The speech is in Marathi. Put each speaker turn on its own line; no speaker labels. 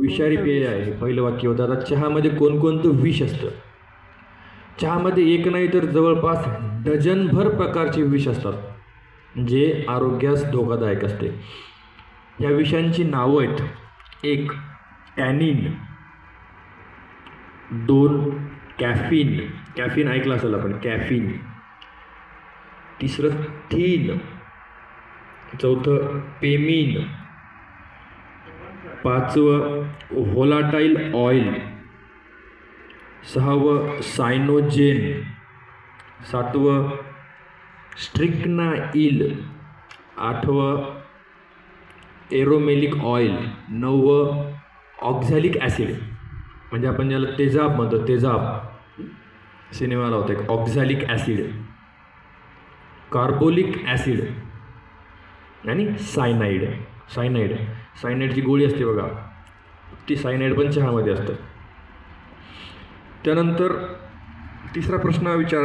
विषारी पेय आहे पहिलं वाक्य होतं. आता चहामध्ये कोणकोणतं विष असतं? चहामध्ये एक नाही तर जवळपास डझनभर प्रकारचे विष असतात जे आरोग्यास धोकादायक असते. या विषांची नावं आहेत. एक टॅनिन दोन कॅफिन. कॅफिन ऐकलं असेल आपण कॅफिन. तिसरं थीन. चौथं पेमिन. पाचवं व्होलाटाईल ऑइल. सहावं सायनोजेन. सातवं स्ट्रिक्नाईल. आठवं एरोमेलिक ऑइल. नववं ऑक्झॅलिक ॲसिड. म्हणजे आपण ज्याला तेजाब म्हणतो तेजाब. सिनेमाला होतं एक ऑक्झॅलिक ॲसिड. Carbolic acid. आणि सायनाईड. सायनाईड सायनाईडची गोळी असते बघा. ती सायनाईड पण चहामध्ये असतं. त्यानंतर तिसरा प्रश्न विचार